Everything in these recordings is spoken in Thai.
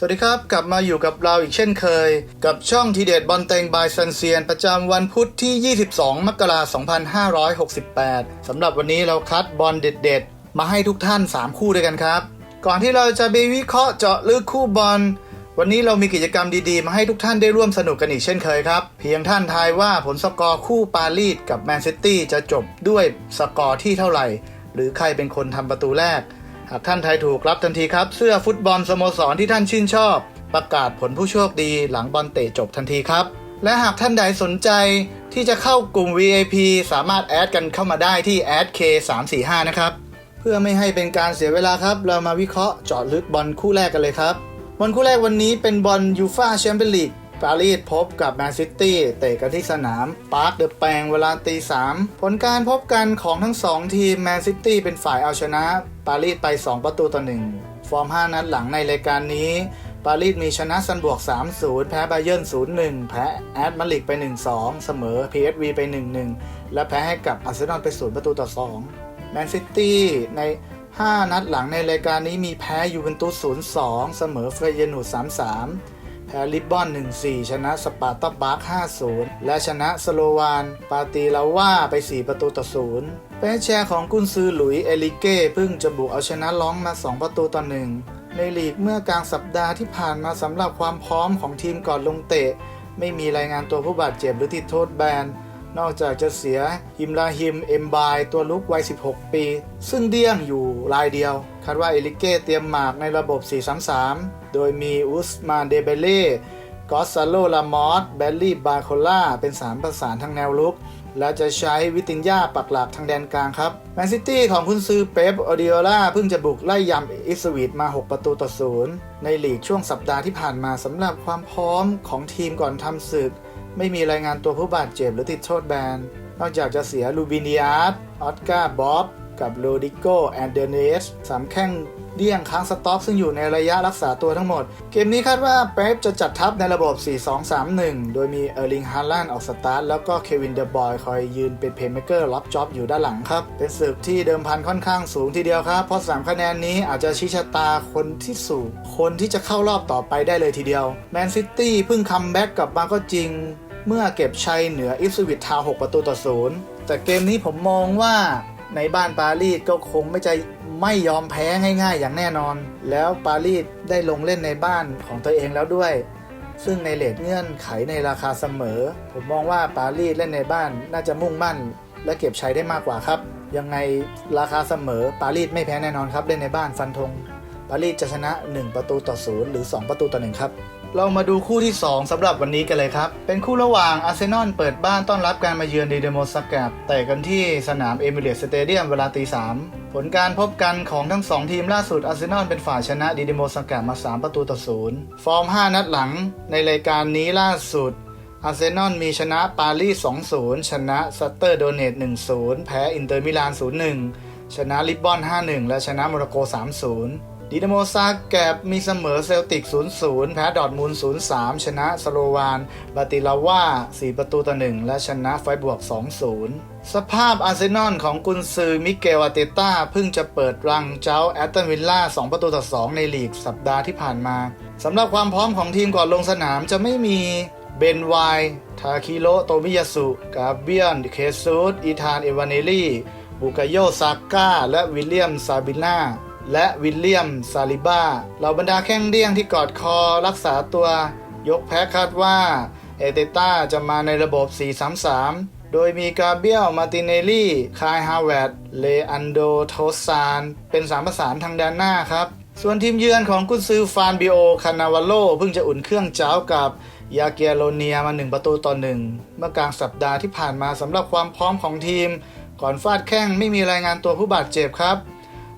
สวัสดีครับ กลับมาอยู่กับเราอีกเช่นเคย กับช่องทีเด็ดบอลเตงบายซันเซียน ประจำวันพุธที่ 22 มกราคม 2568 สำหรับวันนี้เราคัดบอลเด็ดๆ มาให้ทุกท่าน 3 คู่ด้วยกันครับ ก่อนที่เราจะไปวิเคราะห์เจาะลึกคู่บอล วันนี้เรามีกิจกรรมดีๆ มาให้ทุกท่านได้ร่วมสนุกกันอีกเช่นเคยครับ เพียงท่านทายว่าผลสกอร์คู่ปารีสกับแมนซิตี้จะจบด้วยสกอร์ที่เท่าไหร่ หรือใครเป็นคนทำประตูแรก หากท่านทายถูกรับทันทีครับ เสื้อฟุตบอลสโมสรที่ท่านชื่นชอบ ประกาศผลผู้โชคดีหลังบอลเตะจบทันทีครับ และหากท่านใดสนใจที่จะเข้ากลุ่ม VIP สามารถแอดกันเข้ามาได้ที่แอด K345 นะครับ เพื่อไม่ให้เป็นการเสียเวลาครับ เรามาวิเคราะห์เจาะลึกบอลคู่แรกกันเลยครับ บอลคู่แรกวันนี้เป็นบอลยูฟาแชมเปี้ยนลีกปารีสพบกับแมนซิตี้เตะกันที่สนามปาร์คเดอะแปงเวลาตีสามผลการพบกันของทั้งสองทีมแมนซิตี้เป็นฝ่ายเอาชนะ ปารีสไป 2 ประตูต่อหนึ่งฟอร์ม 5 นัดหลังในรายการนี้ ปารีสมีชนะซันบวก 3-0 แพ้บาเยิร์น0-1 แพ้แอดมาลิกไป 1-2 เสมอ PSV ไป 1-1 และแพ้ให้กับอาร์เซนอลไป 0 ประตูต่อ 2 แมนซิตี้ใน 5 นัดหลังในรายการนี้มีแพ้ยูเวนตุส0-2 เสมอเฟรเยนูด3-3 แพ้ลิบบอน 1-4 ชนะสปาร์ตาบาร์ก5-0 และชนะสโลวาน ปาตีลาว่าไป 4 ประตูต่อ0เป็นแชร์ของกุนซือหลุยเอลิเก้เพิ่งจะบุกเอาชนะล้องมา 2 ประตูต่อ1ในลีกเมื่อกลางสัปดาห์ที่ผ่านมาสำหรับความพร้อมของทีมก่อนลงเตะ ไม่มีรายงานตัวผู้บาดเจ็บหรือติดโทษแบน นอกจากจะเสียฮิมลาฮิมเอ็มบายตัวลุกวัย 16 ปี ซึ่งเดี้ยงอยู่รายเดียว คาดว่าเอลิเก้เตรียมหมากในระบบ 4-3-3 โดยมีอุสมานเดเบเล่กอสซาโลลามอสแบลลี่บาโคล่าเป็น3ประสานทางแนวลุก และจะใช้วิตินยาปักหลักทางแดนกลางครับแมนซิตี้ของคุณซือเป๊ปออดิโอล่าเพิ่งจะบุกไล่ยำอิสวิตมา 6 ประตูต่อศูนย์ในลีกช่วงสัปดาห์ที่ผ่านมาสำหรับความพร้อมของทีมก่อนทำศึก ไม่มีรายงานตัวผู้บาดเจ็บหรือติดโทษแบน นอกจากจะเสียลูบินิอาร์ตออสการ์บ๊อบกับโรดิโกแอนเดเนสสามแข้งเดี่ยงค้างสต็อกซึ่งอยู่ในระยะรักษาตัวทั้งหมด เกมนี้คาดว่าเป๊ปจะจัดทัพในระบบ 4-2-3-1 โดยมีเออร์ลิงฮาร์ลันออกสตาร์ทแล้วก็เควินเดบอยคอยยืนเป็นเพย์เมเกอร์รับจ็อบอยู่ด้านหลังครับ เป็นศึกที่เดิมพันค่อนข้างสูงทีเดียวครับ เพราะ3คะแนนนี้อาจจะชี้ชะตาคนที่สูงคนที่จะเข้ารอบต่อไปได้เลยทีเดียวแมนซิตี้เพิ่งคัมแบ็กกลับมาก็จริง เมื่อเก็บชัยเหนืออิฟสวิตทาว6ประตูต่อศูนย์แต่เกมนี้ผมมองว่าในบ้านปารีสก็คงไม่จะไม่ยอมแพ้ง่ายๆ อย่างแน่นอน แล้วปารีสได้ลงเล่นในบ้านของตัวเองแล้วด้วย ซึ่งในเลทเงื่อนไขในราคาเสมอ ผมมองว่าปารีสเล่นในบ้านน่าจะมุ่งมั่น และเก็บชัยได้มากกว่าครับ ยังไงราคาเสมอปารีสไม่แพ้แน่นอนครับเล่นในบ้านฟันธงปารีสจะชนะ 1 ประตูต่อศูนย์หรือ 2 ประตูต่อ1ครับ เรามาดูคู่ที่ 2สำหรับวันนี้กันเลยครับ เป็นคู่ระหว่างอาร์เซนอลเปิดบ้านต้อนรับการมาเยือนเดเดโมซักกาบแต่กันที่สนามเอมิเรตสเตเดียมเวลาตีสามผลการพบกันของทั้ง 2 ทีมล่าสุดอาร์เซนอลเป็นฝ่ายชนะดีเดโมซักกาบมา 3 ประตูต่อศูนย์ฟอร์ม 5 นัดหลัง ในรายการนี้ล่าสุดอาร์เซนอลมีชนะปารีส 2-0 ชนะซัตเตอร์โดเนต 1-0 แพ้อินเตอร์มิลาน 0-1 ชนะลิบบอน 5-1 และชนะโมร็อกโก 3-0 ดีนาโมซาแกบมีเสมอเซลติก 0-0 แพ้ดอร์ทมูล 0-3 ชนะสโลวานบาติลาว่า 4 ประตูต่อ 1 และชนะไฟบวก 2-0 สภาพอาร์เซนอลของกุนซือมิเกลอาเตต้าเพิ่งจะเปิดรังเจ้าแอตตันวิลล่า 2 ประตูต่อ 2 ในลีกสัปดาห์ที่ผ่านมาสำหรับความพร้อมของทีมก่อนลงสนามจะไม่มีเบนไวทาคิโรโตมิยาสุกาเบียนเคซูดอีธานเอวานเนลี่บุกาโยซาก้าและวิลเลียมซาบิน่า และวิลเลียมซาลิบ้าเหล่าบรรดาแข้งเดี้ยงที่กอดคอรักษาตัวยกแพ้คาดว่าเอเตต้าจะมาในระบบ 4-3-3 โดยมีกาเบียล มาติเนลลี่ คายฮาวเวดเลอันโด โทซาน เป็นสามประสานทางแดนหน้าครับ ส่วนทีมเยือนของกุนซือฟานบิโอ คานาวาโล เพิ่งจะอุ่นเครื่องเจ้ากับยาเกียโลเนียมา 1 ประตูต่อ 1 เมื่อกลางสัปดาห์ที่ผ่านมาสำหรับความพร้อมของทีม ก่อนฟาดแข้งไม่มีรายงานตัวผู้บาดเจ็บครับ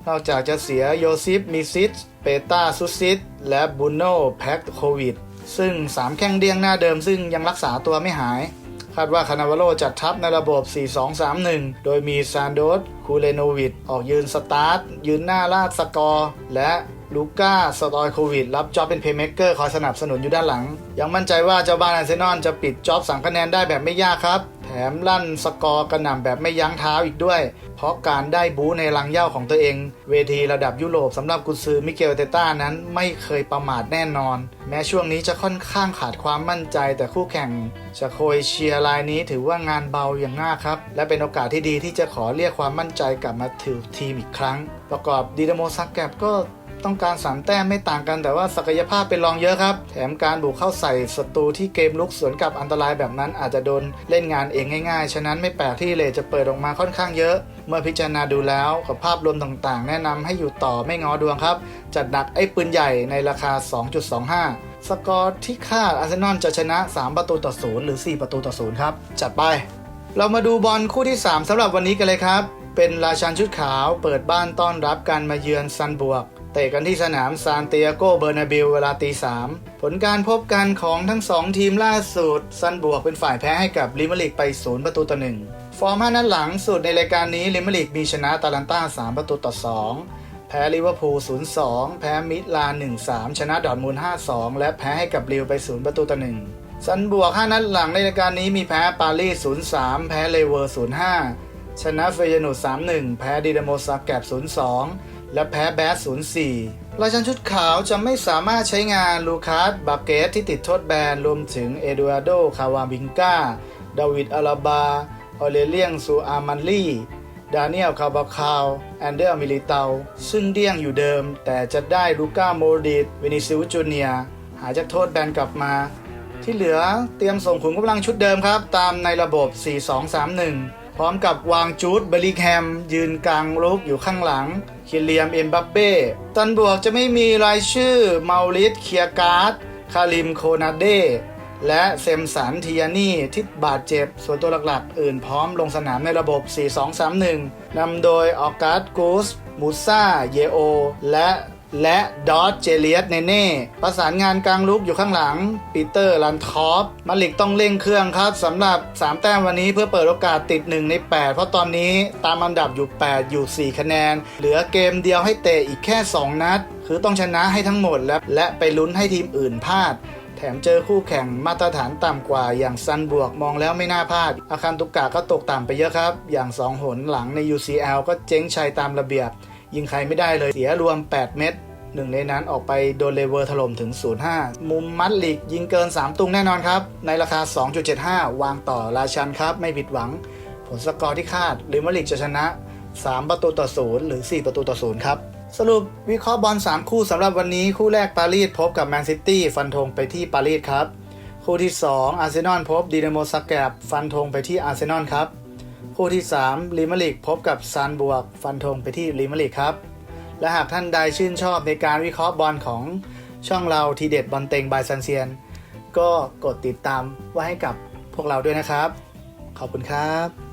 นอกจากจะเสียโยซิฟมิซิสเปตาซุซิสและบูโนแพ็กโควิด ซึ่ง 3 แข้งเดียงหน้าเดิมซึ่งยังรักษาตัวไม่หาย คาดว่าคานาวาโลจัดทัพในระบบ 4-2-3-1 โดยมีซานโดสคูเลโนวิดออกยืนสตาร์ท ยืนหน้าลาดสกอร์ และลูก้าสตอยโควิด รับจ็อบเป็นเพย์เม k เกอร์คอยสนับสนุนอยู่ด้านหลัง ยังมั่นใจว่าเจ้าบ้านอาร์เซนอลจะปิดจ็อบ3คะแนนได้แบบไม่ยากครับ มลั่นสกอร์กระหน่ำแบบไม่ยั้งเท้าอีกด้วย เพราะการได้บู๊ในรังเย้าของตัวเอง เวทีระดับยุโรปสำหรับกุนซือมิเกลเตต้านั้นไม่เคยประมาทแน่นอน แม้ช่วงนี้จะค่อนข้างขาดความมั่นใจแต่คู่แข่งชาโคยเชียร์รายนี้ถือว่างานเบาอย่างมาครับ และเป็นโอกาสที่ดีที่จะขอเรียกความมั่นใจกลับมาถือทีมอีกครั้ง ประกอบดีดโมซักแกบก็ ต้องการสามแต้มไม่ต่างกันแต่ว่าศักยภาพเป็นรองเยอะครับ แถมการบุกเข้าใส่ศัตรูที่เกมลุกสวนกลับอันตรายแบบนั้นอาจจะโดนเล่นงานเองง่ายๆ ฉะนั้นไม่แปลกที่เลจะเปิดออกมาค่อนข้างเยอะ เมื่อพิจารณาดูแล้วกับภาพรวมต่างๆ แนะนำให้อยู่ต่อไม่งอดวงครับ จัดหนักไอ้ปืนใหญ่ในราคา 2.25 สกอร์ที่คาดอาร์เซนอลจะชนะ 3 ประตูต่อศูนย์หรือ 4 ประตูต่อศูนย์ครับจัดไป เรามาดูบอลคู่ที่ 3สำหรับวันนี้กันเลยครับ เป็นราชันชุดขาวเปิดบ้านต้อนรับการมาเยือนซันบวก เตะกันที่สนามซานเตียโกเบอร์นาบิลเวลาตีสามผลการพบกันของทั้ง 2 ทีมล่าสุด ซันบวกเป็นฝ่ายแพ้ให้กับลิเวอร์ลิกไป 0 ประตูต่อ1ฟอร์ม5นัดหลังสุดในรายการนี้ลิเวอร์ลิกมีชนะตาลันต้า 3 ประตูต่อ 2 แพ้ลิเวอร์พูล 0-2 แพ้มิดลาน 1-3 ชนะดอร์ทมูล 5-2 และแพ้ให้กับลิวไป 0 ประตูต่อ1ซันบวก5นัดหลังในรายการนี้มีแพ้ปารีส 0-3 แพ้เลเวอร์ 0-5 ชนะเฟยนูด3-1 แพ้ดินาโมซาแกบ0-2 และแพ้แบส0-4 ราชันชุดขาวจะไม่สามารถใช้งานลูคัสบาเกสที่ติดโทษแบนรวมถึงเอดูอาร์โด คาวาบิงกาดาวิดอาราบา ออเลเลียงซูอามันลีดาเนียล คาบาคาว แอนเดอร์มิลิเตา ซึ่งเดี้ยงอยู่เดิม แต่จะได้ลูก้าโมดิตวินิซิลจูเนีย หายจากโทษแบนกลับมา ที่เหลือเตรียมส่งขุนกำลังชุดเดิมครับ ตามในระบบ 4-2-3-1 พร้อมกับวางจูดเบลลิแฮม ยืนกลางรุกอยู่ข้างหลัง คิเลียม เอ็มบัปเป้ตันบวกจะไม่มีรายชื่อเมาลิสเคียการ์ด คาริม โคนาเดและเซมสันทียานี่ที่บาดเจ็บ ส่วนตัวหลักๆ อื่นพร้อมลงสนามในระบบ 4-2-3-1นำโดยออกัสกูสมูซ่าเยโอ และ และดอตเจเลียสเนเน่ประสานงานกลางลุกอยู่ข้างหลังปีเตอร์ลันทอปมาลิกต้องเร่งเครื่องครับสำหรับ 3 แต้มวันนี้เพื่อเปิดโอกาสติด 1 ใน 8 เพราะตอนนี้ตามอันดับอยู่ 8 อยู่ 4 คะแนน เหลือเกมเดียวให้เตะอีกแค่ 2 นัด คือต้องชนะให้ทั้งหมดและและไปลุ้นให้ทีมอื่นพลาด แถมเจอคู่แข่งมาตรฐานต่ำกว่าอย่างซันบวกมองแล้วไม่น่าพลาด อาคารตุกกะก็ตกต่ำไปเยอะครับ อย่าง 2 หนหลังใน UCL ก็เจ๊งชัยตามระเบียบ ยิงใครไม่ได้เลย เสียรวม 8 เม็ดหนึ่งในนั้นออกไปโดนเลเวอร์ถล่มถึง 0-5 มุมมัดลิกยิงเกิน 3 ตุงแน่นอนครับ ในราคา 2.75 วางต่อราชันครับ ไม่ผิดหวัง ผลสกอร์ที่คาดหรือมาลิกจะชนะ 3 ประตูต่อ 0 หรือ 4 ประตูต่อ 0 ครับ สรุปวิเคราะห์บอล 3 คู่สำหรับวันนี้คู่แรกปารีสพบกับแมนซิตี้ฟันธงไปที่ปารีสครับ คู่ที่ 2 อาร์เซนอลพบดีนาโมซักแกบฟันธงไปที่อาร์เซนอลครับ คู่ที่3ลิมาลิกพบกับซานบวก ฟันธงไปที่ลิมาลิกครับ และหากท่านใดชื่นชอบในการวิเคราะห์บอลของช่องเราทีเด็ดบอลเต็งบายซันเซียน ก็กดติดตามไว้ให้กับพวกเราด้วยนะครับ ขอบคุณครับ